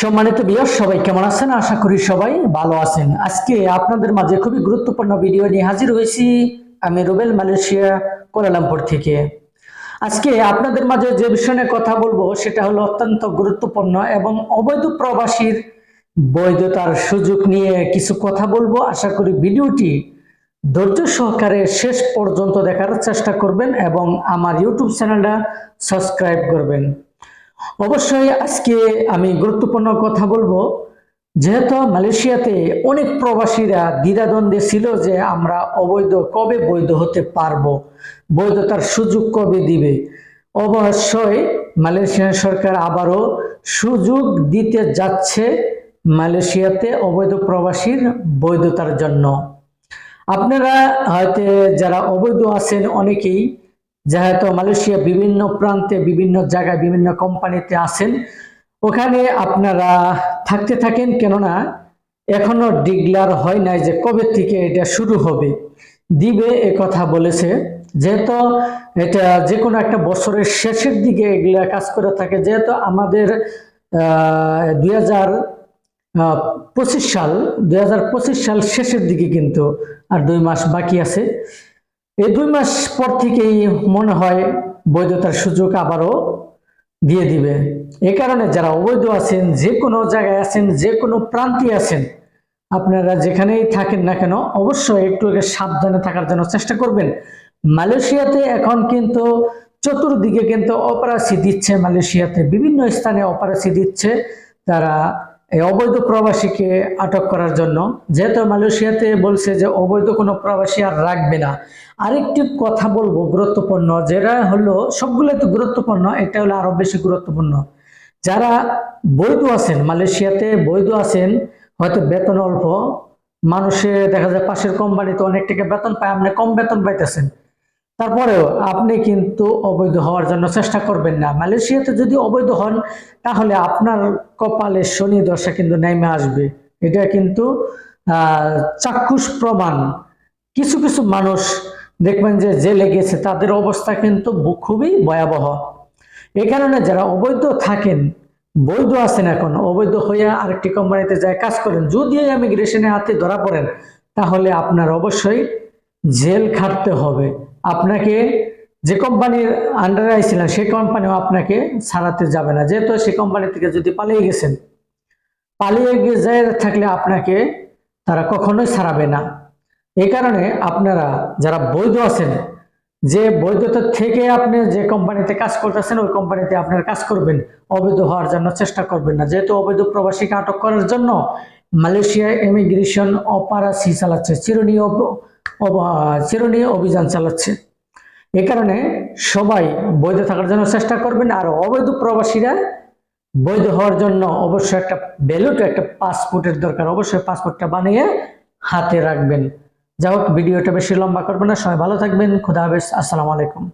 সম্মানিত বিয়স সবাই কেমন আছেন? আশা করি সবাই ভালো আছেন। আজকে আপনাদের মাঝে খুবই গুরুত্বপূর্ণ ভিডিও নিয়ে হাজির হয়েছি আমি রুবেল মালয়েশিয়া, কোলালামপুর থেকে। আজকে আপনাদের মাঝে যে বিষয় কথা বলব, সেটা হলো অত্যন্ত গুরুত্বপূর্ণ এবং অবৈধ প্রবাসীর বৈধতার সুযোগ নিয়ে কিছু কথা বলব। আশা করি ভিডিওটি ধৈর্য সহকারে শেষ পর্যন্ত দেখার চেষ্টা করবেন এবং আমার ইউটিউব চ্যানেলটা সাবস্ক্রাইব করবেন। অবশ্যই আজকে আমি গুরুত্বপূর্ণ কথা বলব। যেহেতু মালয়েশিয়াতে অনেক প্রবাসীরা দ্বিধাদ্বন্দ্বে ছিল যে আমরা অবৈধ, কবে বৈধ হতে পারব? বৈধতার সুযোগ কবে দিবে? অবশ্যই মালয়েশিয়ান সরকার আবারও সুযোগ দিতে যাচ্ছে মালয়েশিয়াতে অবৈধ প্রবাসীর বৈধতার জন্য। আপনারা হয়তো যারা অবৈধ আছেন অনেকেই যেহেতু মালয়েশিয়া বিভিন্ন প্রান্তে, বিভিন্ন জায়গায়, বিভিন্ন কোম্পানিতে আছেন, ওখানে আপনারা থাকতে থাকেন। কেননা এখনও ডিগলার হয় নাই যে কবে থেকে এটা শুরু হবে। দিবে এ কথা বলেছে। যেহেতু এটা যে কোনো একটা বছরের শেষের দিকে এগুলা কাজ করে থাকে, যেহেতু আমাদের দুই পঁচিশ সাল দুই সাল শেষের দিকে কিন্তু আর দুই মাস বাকি আছে। এই দুই মাস পর থেকেই মনে হয় বৈধতার সুযোগ আবারও দিয়ে দিবে। এ কারণে যারা অবৈধ আছেন, যে কোনো জায়গায় আছেন, যে কোনো প্রান্তে আছেন, আপনারা যেখানেই থাকেন না কেন অবশ্যই একটু সাবধানে থাকার জন্য চেষ্টা করবেন। মালয়েশিয়াতে এখন কিন্তু চতুর্দিকে কিন্তু অপরাসি দিচ্ছে। মালয়েশিয়াতে বিভিন্ন স্থানে অপরাসি দিচ্ছে। তারা এই অবৈধ প্রবাসীকে আটক করার জন্য। যেহেতু মালয়েশিয়াতে বলছে যে অবৈধ কোনো প্রবাসী আর রাখবে না। আরেকটি কথা বলব গুরুত্বপূর্ণ, যেটা হলো সবগুলো তো গুরুত্বপূর্ণ, এটা হলো আরও বেশি গুরুত্বপূর্ণ। যারা বৈধ আছেন, মালয়েশিয়াতে বৈধ আছেন, হয়তো বেতন অল্প। মানুষে দেখা যায় পাশের কোম্পানিতে অনেক টাকা বেতন পায়, আপনি কম বেতন পাইতেছেন। তারপরেও আপনি কিন্তু অবৈধ হওয়ার জন্য চেষ্টা করবেন না। মালয়েশিয়াতে যদি অবৈধ হন, তাহলে আপনার কপালে শনি দশা কিন্তু নেমে আসবে। এটা কিন্তু চাক্ষুষ প্রমাণ। কিছু কিছু মানুষ দেখবেন যে জেলে গেছে, তাদের অবস্থা কিন্তু খুবই ভয়াবহ। এই কারণে যারা অবৈধ থাকেন, বৈধ আছেন এখন, অবৈধ হইয়া আরেকটি কোম্পানিতে যায়, কাজ করেন, যদি ইমিগ্রেশনের হাতে ধরা পড়েন, তাহলে আপনার অবশ্যই জেল খাটতে হবে। আপনাকে যে কোম্পানির আন্ডারে আইছিলেন সেই কোম্পানিও আপনাকে ছাড়াতে যাবে না। যেহেতু সেই কোম্পানি থেকে যদি পালিয়ে গেছেন, পালিয়ে গিয়ে থাকলে আপনাকে তারা কখনোই ছাড়াবে না। এই কারণে আপনারা যারা বৈধ আছেন, যে বৈধতা থেকে আপনি যে কোম্পানিতে কাজ করতেছেন, ওই কোম্পানিতে আপনার কাজ করবেন। অবৈধ হওয়ার জন্য চেষ্টা করবেন না। যেহেতু অবৈধ প্রবাসীকে আটক করার জন্য মালয়েশিয়া ইমিগ্রেশন অপারাসি চালাচ্ছে চিরনীয় চিরনীয় অভিযান চালাচ্ছে। এ কারণে সবাই বৈধ থাকার জন্য চেষ্টা করবেন, আর অবৈধ প্রবাসীরা বৈধ হওয়ার জন্য অবশ্যই একটা ভ্যালুট একটা পাসপোর্টের দরকার। অবশ্যই পাসপোর্টটা বানিয়ে হাতে রাখবেন। যাই হোক, ভিডিওটা বেশি লম্বা করবেন না। সবাই ভালো থাকবেন। খুদা হাফেজ। আসসালামু আলাইকুম।